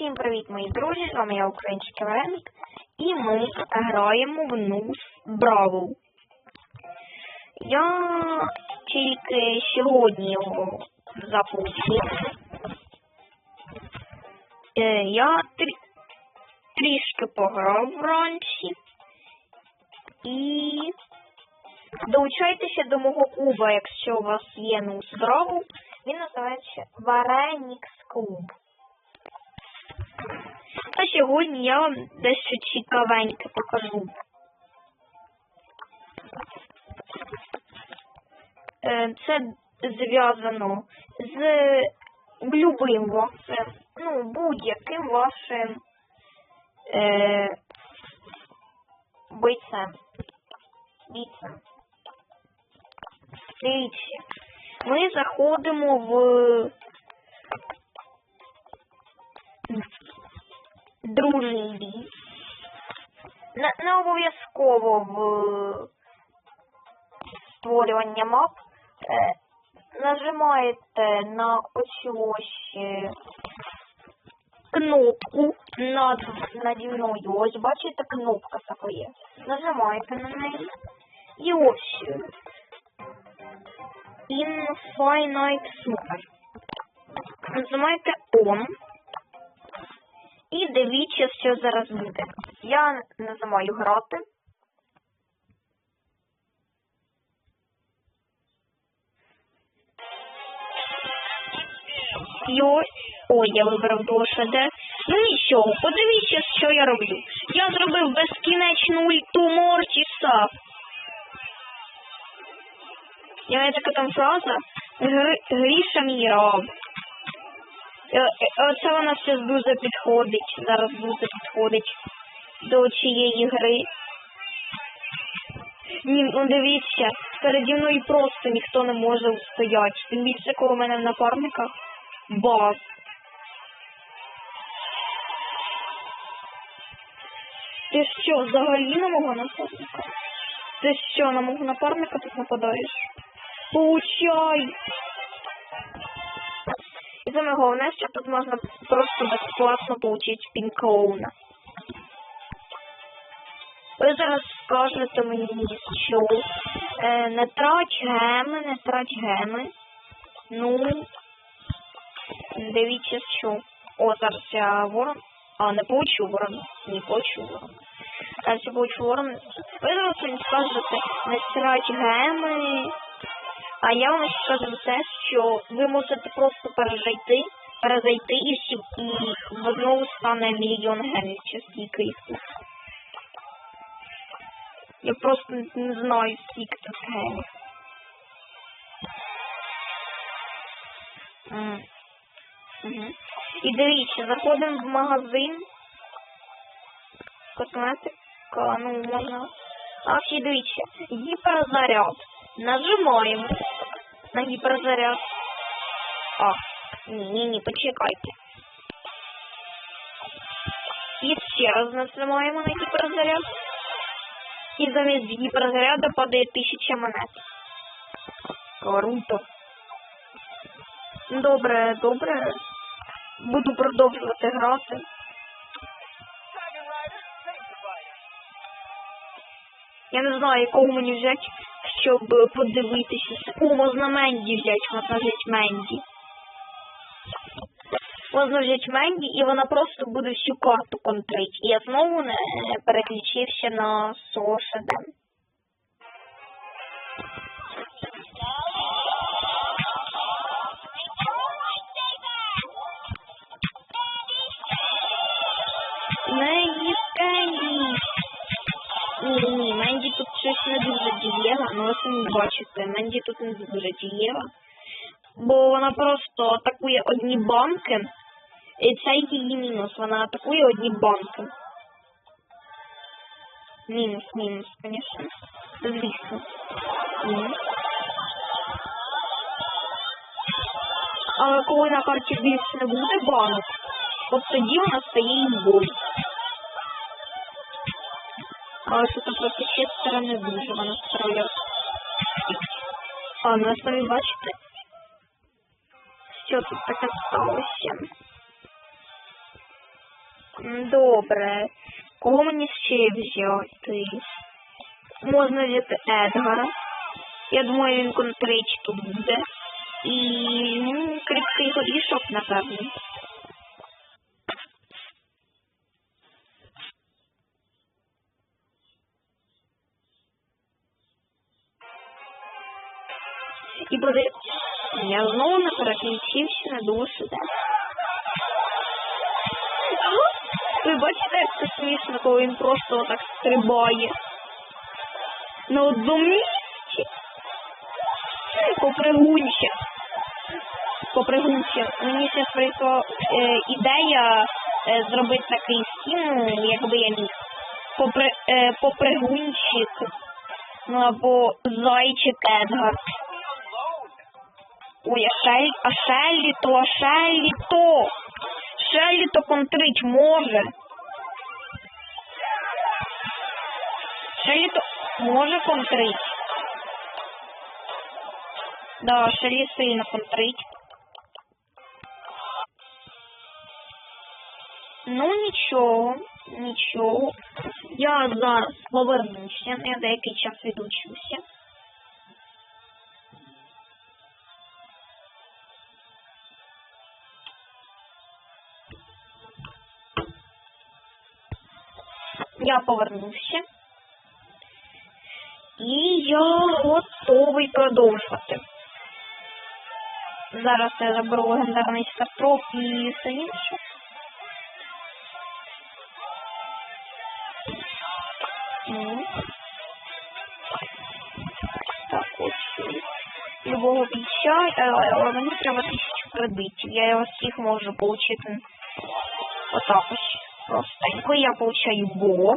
Всім привіт, мої друзі! З вами я Український Вареник. І ми граємо в Нус Бравл. Я тільки сьогодні його запустив. Е, Я трі... трішки пограв вранці. І долучайтеся до мого клуба, якщо у вас є Нус Бравл. Він називається Варенікс Клуб. Сьогодні я вам дещо цікавеньке покажу. Е, Це зв'язано з любим вашим, ну, будь-яким вашим е, бойцем. Бійцем. Дивіться, ми заходимо в дружній бій. Не, не обов'язково в створювання мап. Е, нажимаєте на оцю ось е, кнопку над, наді мною. Ось бачите, кнопка така є. Нажимаєте на неї. І ось е, Infinite Super. Нажимаєте On. І дивіться, що зараз буде. Я нажимаю грати. І ось. Ой, я вибрав ЛШД. Ну нічого, подивіться, що я роблю. Я зробив безкінечну ульту Мортіса. Я знаю, така там фраза. Гріша мій раб. Е, е, Оце вона все дуже підходить. Зараз дуже підходить до цієї гри. Ні, ну дивіться, переді мною просто ніхто не може устояти. Тим більше, коли у мене в напарниках баз. Ти що, взагалі на мого напарника? Ти що, на мого напарника тут нападаєш? Получай! І саме головне, що тут можна просто безплатно отримати пінклоуна. Ви зараз скажете мені, що е, не трать геми, не трать геми. Ну, дивіться, що. О, зараз я ворон. А, не получу ворон. Не получу ворон. Зараз я получу ворон. Ви зараз мені скажете, не трать геми. А я вам скажу те, що ви можете просто перезайти, перезайти і всі і одного стане мільйон гемів, чи їх тут. Я просто не знаю, скільки тут гемів. М. Мгм. І дивіться, заходимо в магазин. Косметика, ну можна. А всі дивіться, гіперзаряд. Нажимаємо на гіперзаряд. А, ні, ні, ні, почекайте. І ще раз нажимаємо на гіперзаряд. І замість гіперзаряду падає тисяча монет. Круто. Добре, добре. Буду продовжувати грати. Я не знаю, якого мені взяти, щоб подивитися. О, можна Менді взяти, можна взяти Менді. Можна взяти Менді, і вона просто буде всю карту контрить. І я знову не переключився на Сошедем. Менді тут не дуже дієва. Бо вона просто атакує одні банки. І це її мінус. Вона атакує одні банки. Мінус, мінус, звісно. Звісно. Мінус. Але коли на карті більше не буде банок, от тоді вона стає імбою. Але тут просто ще сторони дуже вона справляється. А, ну ви самі бачите, що тут таке сталося. Добре. Кого мені ще взяти? Можна взяти Едгара. Я думаю, він контрич тут буде. І ну, кріпкий горішок, напевно. Ви бачите, як це смішно, коли він просто отак стрибає. На одному місці. Попригунче. Попригунче. Мені ще прийшла е, ідея е, зробити такий скін, ну, якби я міг. Попри, е, попригунчик. Ну або зайчик Едгар. Ой, а Шелі, а Шелі то, а Шелі то. Шелі то контрить може. То може контрить. Да, Шелі сильно контрить. Ну нічого, нічого. Я зараз повернуся, я деякий час відучуся. Я повернувся. І я готовий продовжувати. Зараз я заберу легендарний стартроп і все інше. Ну. Так, ось. Любого бійця, але мені треба тисячу кредитів. Я його всіх можу отримати. Отак ось. Просто. Я получаю бо.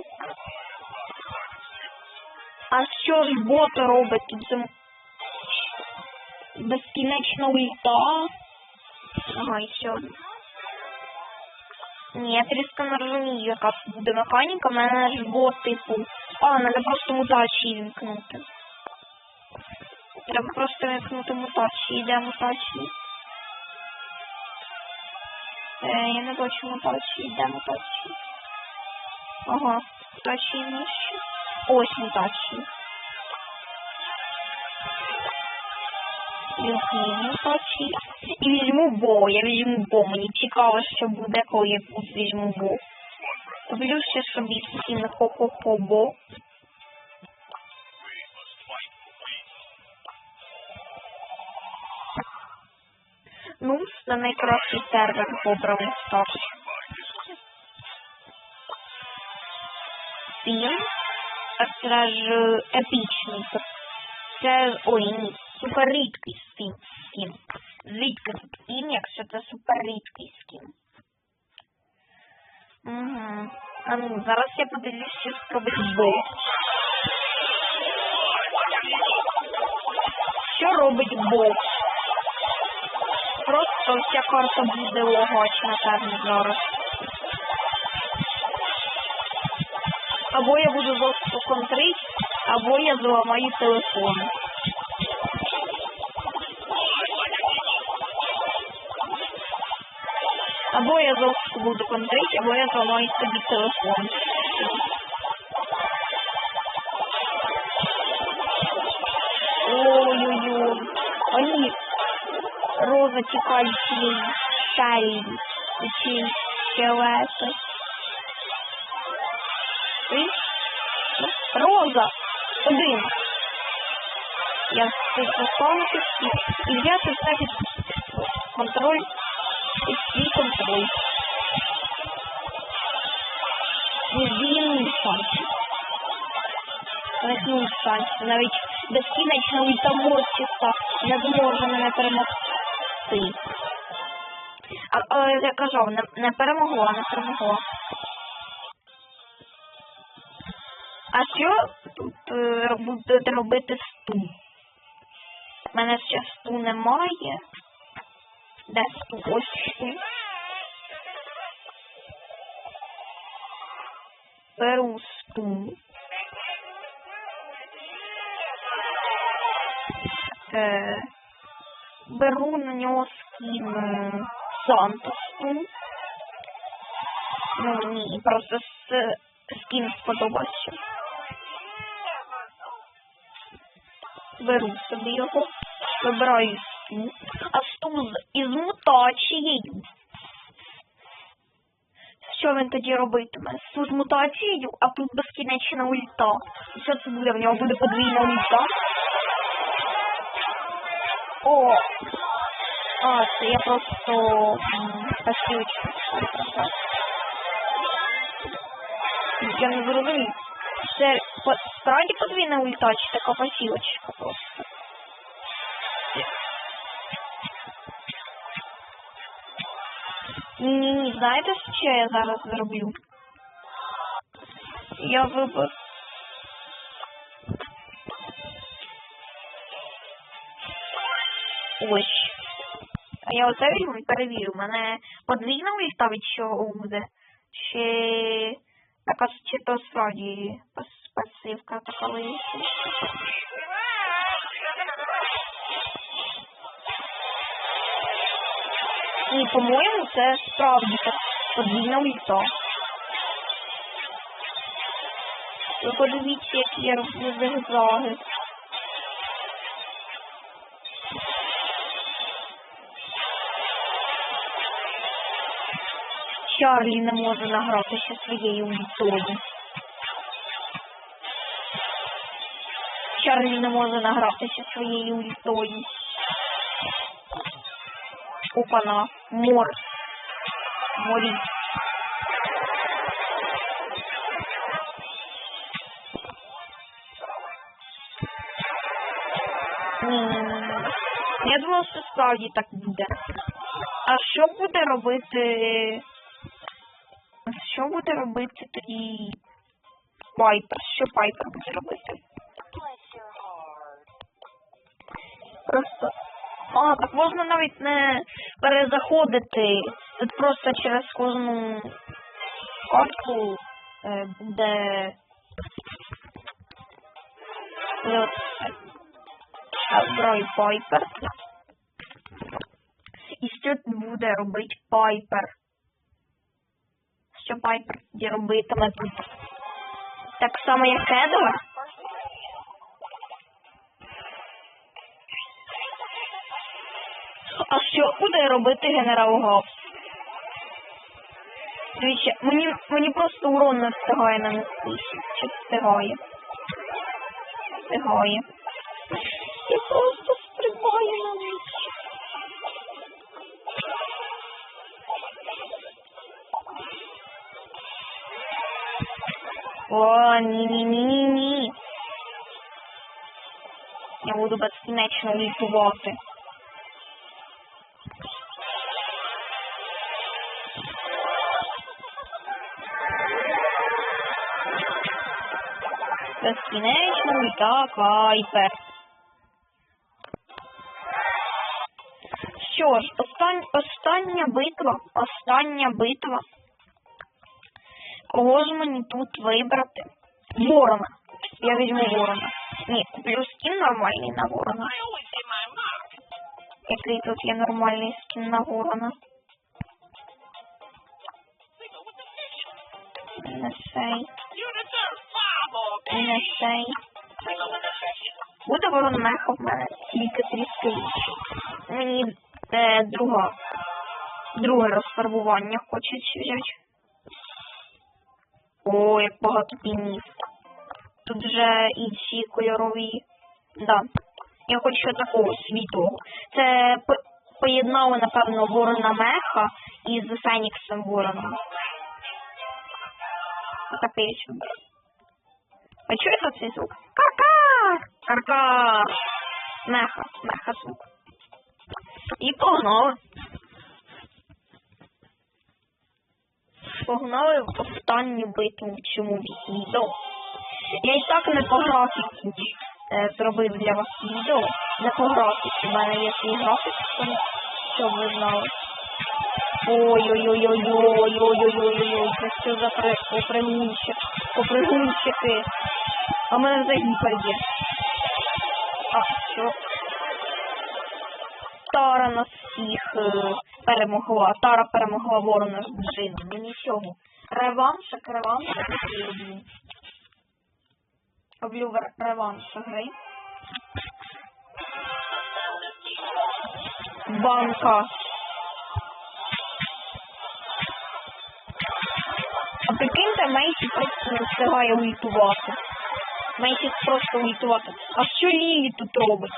А що ж бот робить тут зим... безкінечно ульта? Ага, і все. Ні, я трішки не розумію, яка тут буде механіка. У мене ж бот, типу. А, треба просто мутації вімкнути. Треба просто вимкнути мутації. Де мутації? Е, я не бачу мутації. Де мутації? Ага, мутації нижче. Мутації. Вімкну мутації. І візьму бо. Я візьму бо. Мені цікаво, що буде, коли я візьму бо. Куплю ще собі скін хо-хо-хо бо. Ну, це найкращий сервер обрав так. Він, а це ж епічний. Це, ой, ні, суперрідкий скін. Звідки скін, якщо це суперрідкий скін? Угу. А ну, зараз я подивлюсь, що робить Бо. Що робить Бо? Просто вся карта буде лагать, напевно, зараз. Або я буду жорстко контрить, або я зламаю телефон. Або я жорстко буду контрить, або я зламаю собі телефон. Ой-ой-ой. Они роза цієї шалі, ці скелети. Роза! Один. Я тут заставити і, і взяти все під контроль, під свій контроль. Не змінив шансів. Навіть нуль шансів. Навіть безкінечно ультаморчиста не зможе мене перемогти. А, а я кажу, не, не перемогла, не перемогла. А що тут е, будете робити сту? У мене ще сту немає. Де сту? Ось сту. Беру сту. Е, беру на нього скін е, Сантосту. Ну ні, просто скін сподобався. Беру собі його, вибираю стул, а стул з- із мутацією. Що він тоді робитиме? З мутацією, а тут безкінечна ульта. Що це буде? В нього буде подвійна ульта? О! А, це я просто м. Я не зрозумів. Справді подвійна ульта чи така пасівочка просто? Ні, знаєте, що я зараз зроблю? Я виберу. Ось. А я оце візьму і перевірю. У мене подвійна від чого буде? Чи така чи то справді пас- пасивка така вийшла? І, по-моєму, це справді так подвійна літо. Ви подивіться, які я роблю зигзаги. Чарлі не може награтися своєю ультою. Чарлі не може награтися своєю ультою. Опана. Мор. Морі. Я думав, що справді так буде. А що буде робити? Що буде робити тоді Пайпер? Що Пайпер буде робити? Просто. А, так можна навіть не перезаходити. Тут просто через кожну картку е, буде. от. Пайпер. І що буде робити Пайпер? Що Пайпер тоді робитиме тут? Так само, як Едвард? А що буде робити генерал Гаус? Дивіться, мені, мені просто урон не встигає нанести. Чи встигає? Встигає. Ні-ні-ні-ні-ні. Я буду безкінечно лікувати. Безкінечно ульта Кайпер. Що ж, остань, остання битва, остання битва. Кого ж мені тут вибрати? Ворона. Я візьму ворона. Ні, куплю скін нормальний на ворона. Який тут є нормальний скін на ворона? Цей. Не цей. Буде ворон меха в мене тільки тріски. Мені е, друга. Друге розфарбування хочуть взяти. О, як багато пінів. Тут вже і ці кольорові. Да. Я хочу такого світлого. Це по- поєднали, напевно, ворона меха із Феніксом вороном. Ось вибір. Ви чуєте цей звук? Каркар! Каркар! Меха, меха звук. І погнали. Погнали в останню битву в цьому відео. Я і так не по графіку е, зробив для вас відео. Не по графіку. У мене є свій графік, тому що ви знали. Ой-ой-ой-ой-ой-ой-ой-ой-ой-ой, це що за при- попригунчик, попригунчики. А в мене вже гіпер є. А, що? Тара нас всіх перемогла. Тара перемогла ворона з джином. Ну нічого. Реваншик, реваншик і вер- реванш гри. Банка. А прикиньте, Мейсі просто не встигає улітувати. Мейсі просто улітувати. А що Лілі тут робить?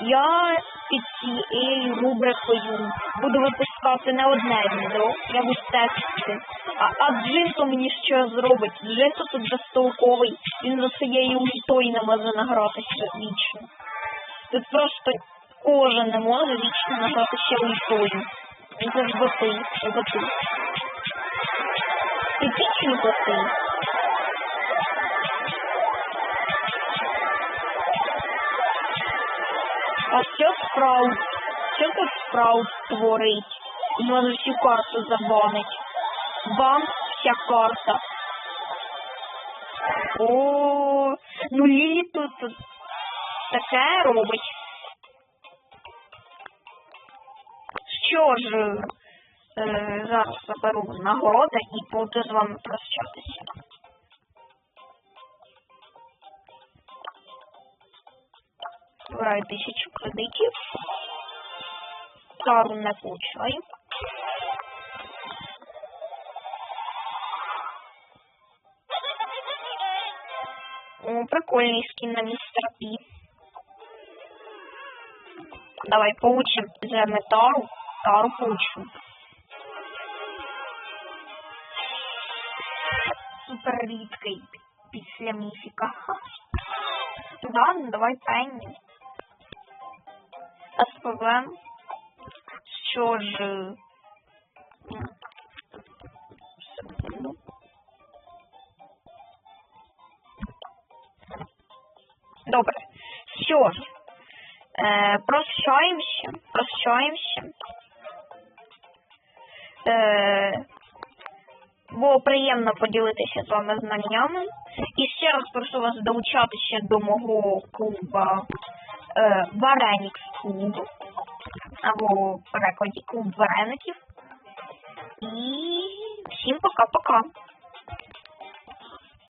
Я під цією рубрикою буду випускати не одне відео, я буду тестити. А, а Джинто мені що зробить? Джинто тут безтолковий, він за своєю ультою не може награтися вічно. Тут просто кожен не може вічно награтися ультою. Він це ж боти, це боти. А що спраут? Що тут спраут творить? Може всю карту забанить. Бан вся карта. О, ну Лілі тут таке робить. Що ж, е, зараз заберу нагороди і буду з вами прощатися. Збираю тисячу кредитів. Кару не получаю. О, прикольний скин на мистера Пи. Давай получим за метару. Тару получу. Супер рідкий після міфіка. Ладно, давай Пенні. СПВ. Що ж. секунду. Добре. Що ж. Е, прощаємося. Прощаємося. Е, було приємно поділитися з вами знаннями. І ще раз прошу вас долучатися до мого клуба е, Варенікс клуб. Або перекладі вареників. І всім пока-пока.